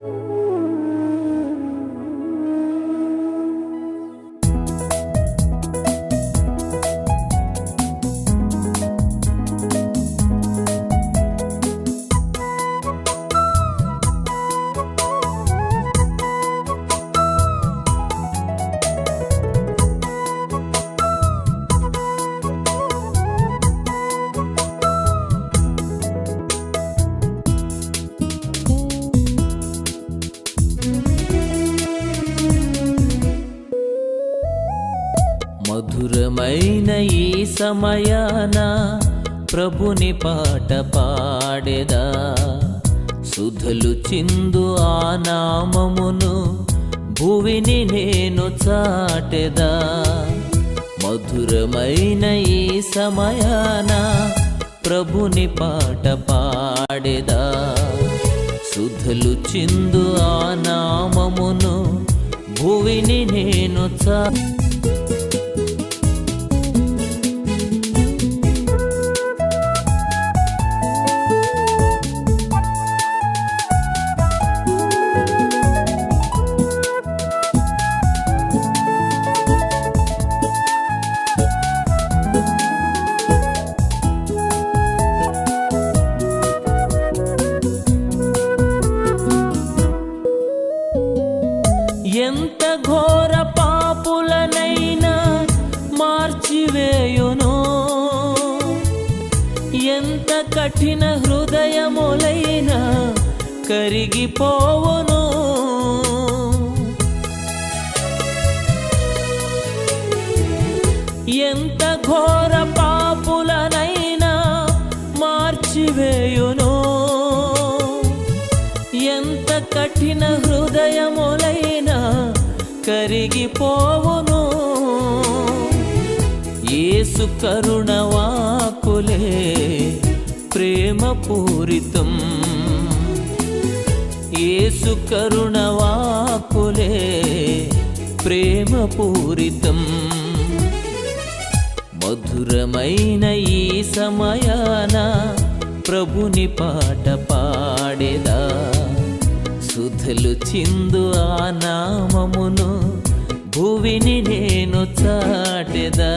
మధురమైన సమయాన? ప్రభుని పాట పాడెదా? సుధలు చిందు ఆ నామమును భువిని నేను చాటెదా? మధురమైన ఈ సమయాన? ప్రభుని పాట పాడెదా? సుధలు చిందు ఆ నామమును భువిని నేను చా ఎంత కఠిన హృదయములైనా కరిగిపోవును. ఎంత ఘోర పాపులనైనా మార్చివేయును. ఎంత కఠిన హృదయములైనా కరిగిపోవును. ఏసు కరుణ ప్రేమపూరితం ఏసు కరుణ వాకులే ప్రేమపూరితం మధురమైన ఈ సమయాన ప్రభుని పాట పాడేదా? సుధలు చిందు ఆ నామమును భువిని నేను చాటెదా?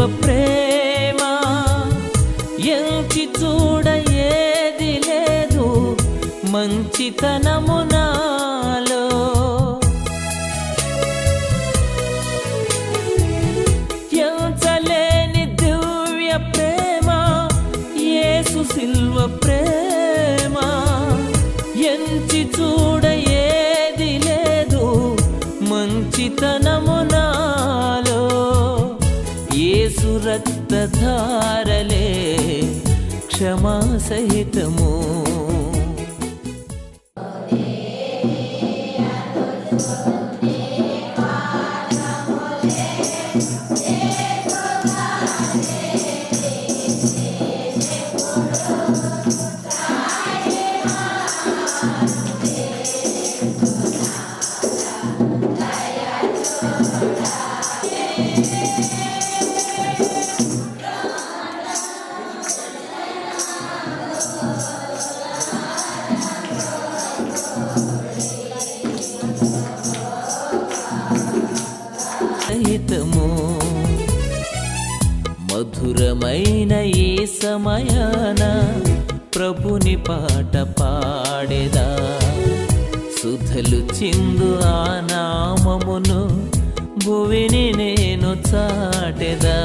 సిల్వ ప్రేమ ఎంచి చూడ ఏది లేదు మంచితనము నాలో ఎంచలేని దివ్య ప్రేమ యేసు సిల్వ ప్రేమ ఎంచి చూడ ధారలే క్షమా సహితము సహితము మధురమైన ఈ సమయాన ప్రభుని పాట పాడేదా? సుధలు చిందు ఆ నామమును భువిని నేను చాటెదా?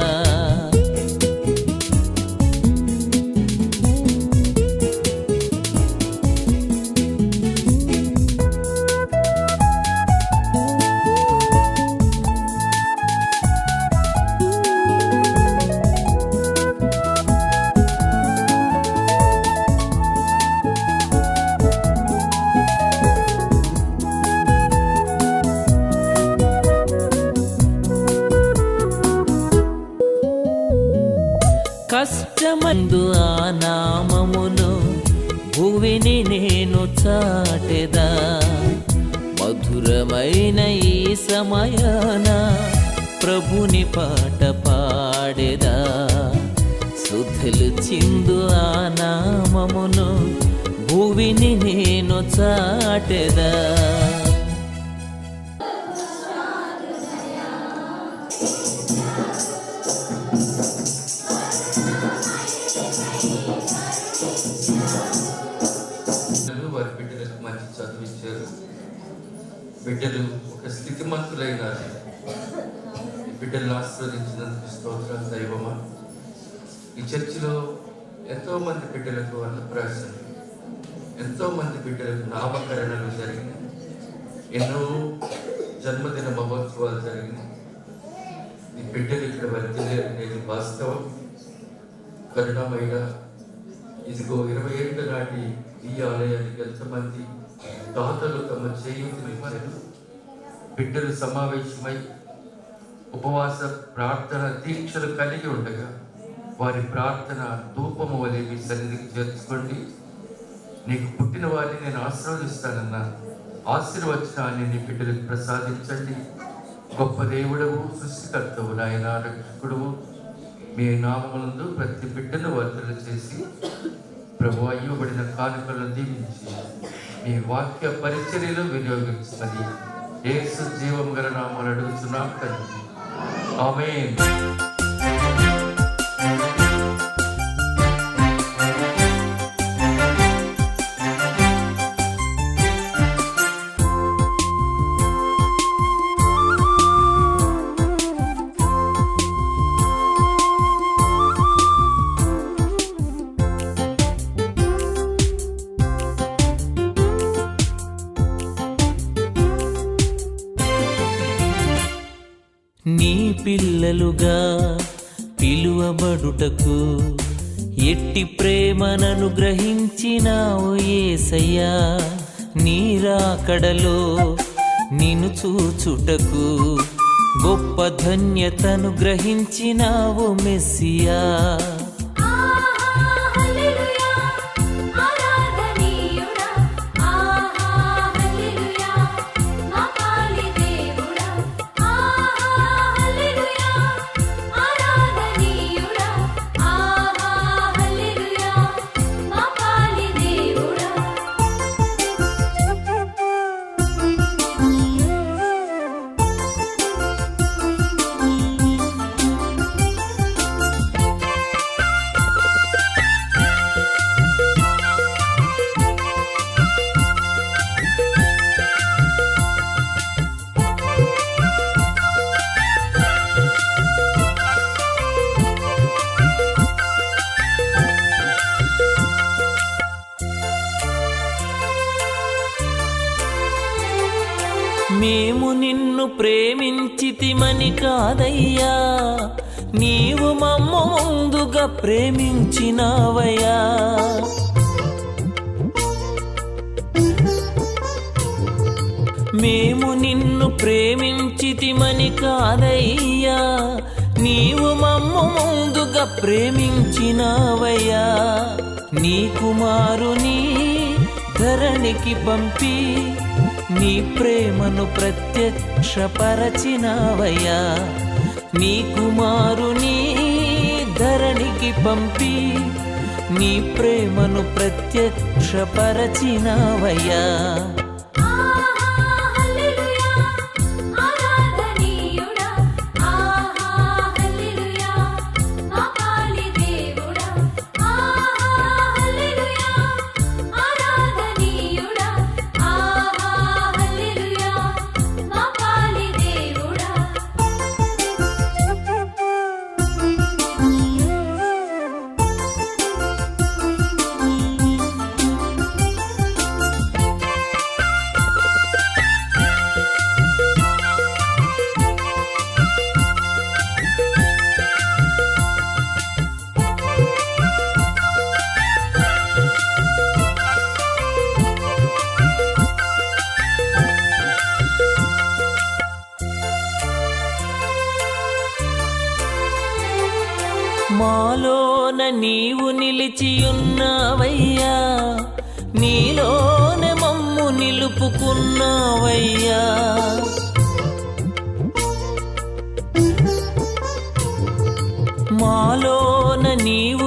మందు ఆ నామమును భూవిని నేను చాటెదా. మధురమైన ఈ సమయాన ప్రభుని పాట పాడెదా. శుద్ధులు చిందు ఆ నామమును భూవిని నేను చాటెదా. చదివించారు. బిడ్డలు ఒక స్థితిమంతులైనారు ఈ బిడ్డలను ఆస్వాదించినందుకు స్తోత్రాలు దైవమా. ఈ చర్చిలో ఎంతో మంది బిడ్డలకు అన్నప్రాసం ఎంతో మంది బిడ్డలకు నామకరణలు జరిగినాయి. ఎన్నో జన్మదిన మహోత్సవాలు జరిగినాయి. ఈ బిడ్డలు ఇక్కడ వర్తిలేరు అనేది వాస్తవం. కరుణమైన ఇదిగో ఇరవై ఏళ్ళ నాటి ఈ ఆలయానికి ఎంతమంది దాతలు తమ చేయూతలు ఇచ్చారు బిడ్డలు సమావేశమై ఉపవాస ప్రార్థన దీక్షలు కలిగి ఉండగా వారి ప్రార్థన ధూపము వలె మీ సన్నిధికి చేర్చుకోండి. నీకు పుట్టిన వారిని నేను ఆశీర్వదిస్తానన్నా ఆశీర్వచనాన్ని నీ బిడ్డలకు ప్రసాదించండి. గొప్ప దేవుడవు సృష్టికర్తవు నాయన రక్షకుడువు. మీ నామములందు ప్రతి బిడ్డను వర్తలు చేసి ప్రభు అయ్యబడిన కానుకలను దీవించి ఈ వాక్య పరిచర్యలో వినియోగించమని ఏసు జీవం గల నామాలు అడుగుతున్నాం తండ్రి. ఆమె పిల్లలుగా పిలువబడుటకు ఎట్టి ప్రేమనను గ్రహించినావు ఏసయ్యా. నీరాకడలో నిన్ను చూచుటకు గొప్ప ధన్యతను గ్రహించినావు మెస్సియా. మేము నిన్ను ప్రేమించితిమని కాదయ్యా. నీవు మమ్మ ముందుగా ప్రేమించినావయ్యా. మేము నిన్ను ప్రేమించితిమని కాదయ్యా. నీవు మమ్మ ముందుగా ప్రేమించినావయ్యా. నీ కుమారుని ధరణికి పంపి నీ ప్రేమను ప్రత్యక్షపరచినావయ్యా. నీ కుమారుని ధరణికి పంపి నీ ప్రేమను ప్రత్యక్షపరచినావయ్యా. మాలోన నీవు నిలిచియున్నావయ్యా. నీలోన మమ్ము నిలుపుకున్నావయ్యా. మాలోన నీవు